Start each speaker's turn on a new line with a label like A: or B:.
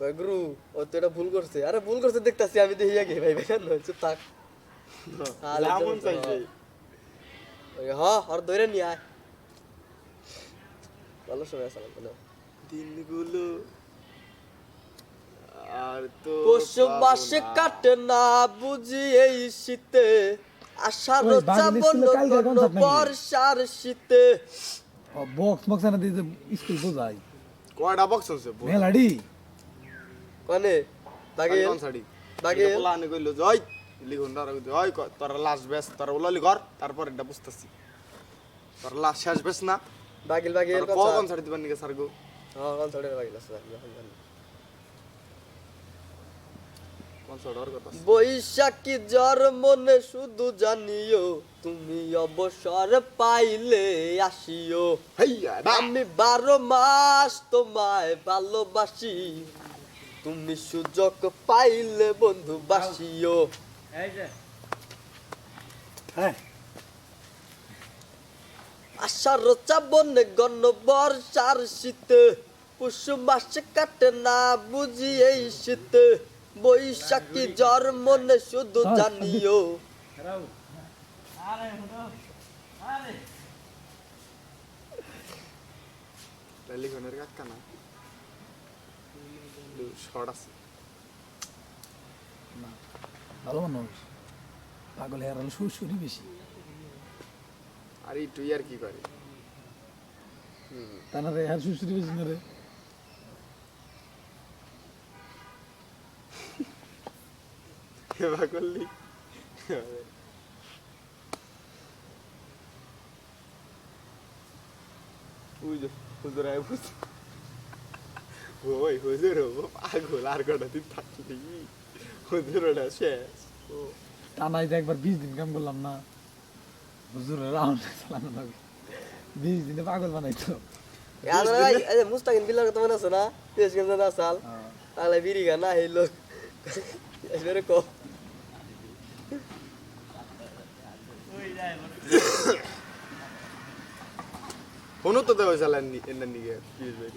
A: কয় গুরু ও তো এটা ভুল করছে। আরে ভুল করছে দেখতাছি আমি দেখি আগে ভাই ভাই চুপ থাক। তো-
B: চাইছে।
A: ওই হ আর ধরে নিয়ে আয়। ভালো সময় আছে আমার
B: দিনগুলো আর তো
A: পশু
B: পাবো
A: মাসে
B: না।
A: কাটে না বুঝি এই শীতে। আষাঢ় শ্রাবণ? বর্ষার শীতে।
C: বক্স বক্স এনে দিয়ে স্কুল বোঝাই
B: কয়টা বক্স আছে?
C: মেলাডি।
A: কনে বাগিল
B: সাড়ি
A: বাগিল
B: প্লানে কইলো জয়। লিখুন তারা বেস তোরা ওলা লিখর তারপর এটা বুঝতাছি। তোরা শেষ বেস না। দিবেন নিকে স্যার গো
A: হ্যাঁ কোন? বৈশাখী জ্বর মনে শুধু জানিও তুমি অবসর পাইলে আসিও। আমি বারো মাস তোমায় ভালোবাসি। তুমি সুযোগ পাইলে বন্ধু বাসিও।
C: হ্যাঁ।
A: আশার চাবনে গণ বর্ষার শীতে পুষ মাসে কাটে না বুঝি এই শীতে। বৈশাখী জ্বর মনে শুধু
C: হ্যাঁ,
A: জানিও।
B: লিখনের কাকা না? শর্ট আছে।
C: ভালো মানুষ পাগল হেরাল সুরসুরি বেশি।
B: আর এই তুই আর কি করে?
C: তা না রে হের সুরসুরি বেশি না রে
B: এবার করলি বুঝো হুজুর আয় বুঝ ওই হুজুর পাগল আর কটা দিন থাকলি হুজুর ওটা শেষ ও
C: টানাই তো একবার বিশ দিন কাম করলাম না হুজুরের রাউন্ড চালানো লাগে বিশ দিনে পাগল বানাইতো
A: মুস্তাকিন বিল্লার কথা মনে আছে না পেশ কেন না সাল তাহলে বিড়ি গানা এবারে কো
B: ফোনও তো দেওয়া চালান এর নিগে ভাই